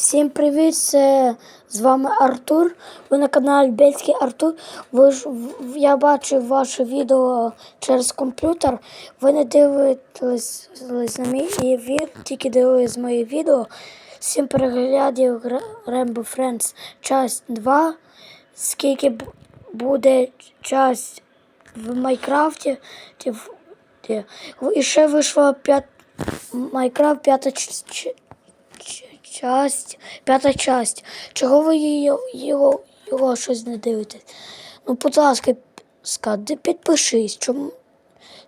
Всім привіт! Це з вами Артур. Ви на каналі Бельський Артур. Ви ж я бачив ваше відео через комп'ютер. Ви не дивитесь на мій відео, тільки дивились моє відео. Всім переглядів Rainbow Friends часть 2. Скільки буде часть в Майнкрафті. І ще вийшла п'ят... Майнкрафт п'ята ч- ч- ч- часть, п'ята часть. Чого ви її, його, його щось не дивитесь? Ну, будь ласка, підпишись. Чому,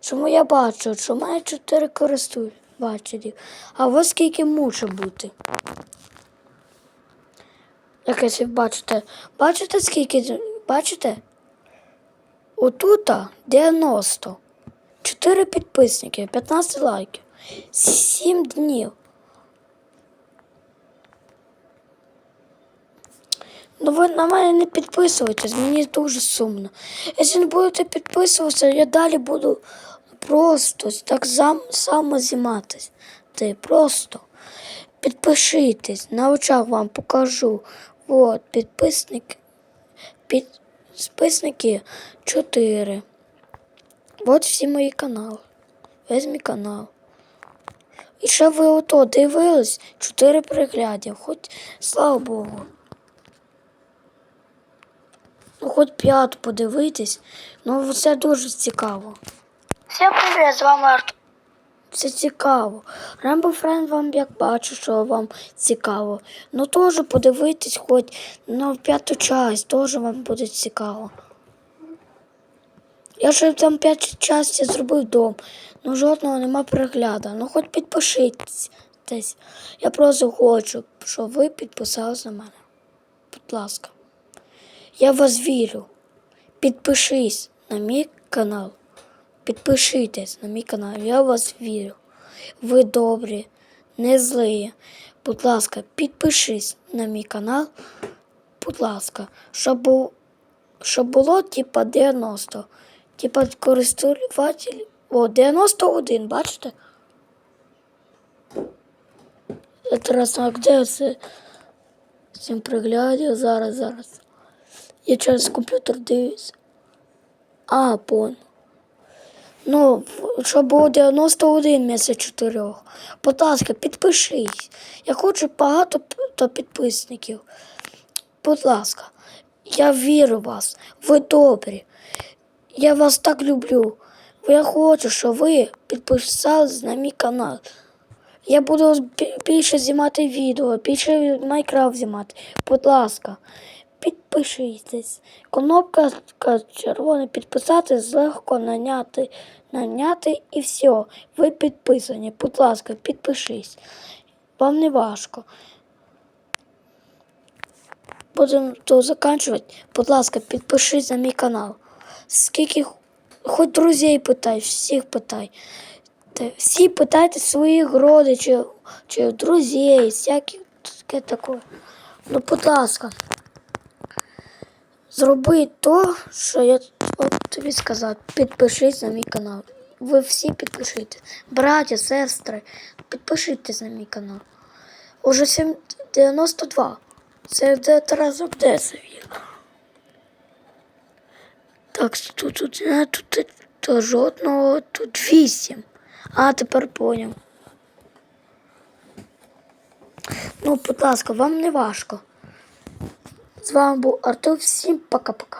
чому я бачу, що мене чотири користувачі, а вас скільки може бути? Якось ви бачите. Бачите, скільки? Бачите? Отута 90. 4 підписники, 15 лайків, 7 днів. Ну ви на мене не підписуйтесь, мені дуже сумно. Якщо не будете підписуватися, я далі буду просто так само зніматись. Ти просто підпишитесь, на очах вам покажу. От, підписник, підписники 4. От всі мої канали. Весь мій канал. І ще ви ото дивились 4 переглядів, хоч слава Богу. Ну, хоч п'яту подивитись, ну це дуже цікаво. Всім привіт, з вами Артур. Це цікаво. Рембо Френд вам як бачу, що вам цікаво. Ну теж подивитись хоч на п'яту часть, теж вам буде цікаво. Я ще там п'ять частин зробив дом, ну жодного нема перегляду. Ну хоч підпишитесь. Я просто хочу, щоб ви підписались на мене. Будь ласка. Я вас вірю. Підпишись на мій канал. Підпишитесь на мій канал. Я вас вірю. Ви добрі, не злі. Будь ласка, підпишись на мій канал. Будь ласка, щоб, щоб було типа 90. Типа користуватель. О, 91, бачите? Інтересно, а де це? Всім приглядів зараз, зараз. Я через комп'ютер дивлюсь. А, понял. Ну, щоб було 91 місяць 4. Будь ласка, підпишись. Я хочу багато то підписників. Будь ласка, я вірю в вас. Ви добрі. Я вас так люблю. Я хочу, щоб ви підписались на мій канал. Я буду бі- більше знімати відео, більше Майнкрафт знімати. Будь ласка, підпишіться. Кнопка ка- червона підписатись, легко наняти, наняти і все. Ви підписані. Будь ласка, підпишись. Вам не важко. Будемо то закінчувати. Будь ласка, підпишись на мій канал. Скільки хоч друзей питай, всіх питай. Всі питайте своїх родичів чи друзей, всяке таке. Ну, будь ласка, зроби то, що я тобі сказав. Підпишись на мій канал. Ви всі підпишитесь. Браття, сестри, підпишитесь на мій канал. Уже 7, 92. Це де Тарас Обдесов є. Так, тут, тут, а, тут, тут, жодного, тут вісім. А, тепер поняв. Ну, будь ласка, вам не важко. З вами був Артур. Всім пока-пока.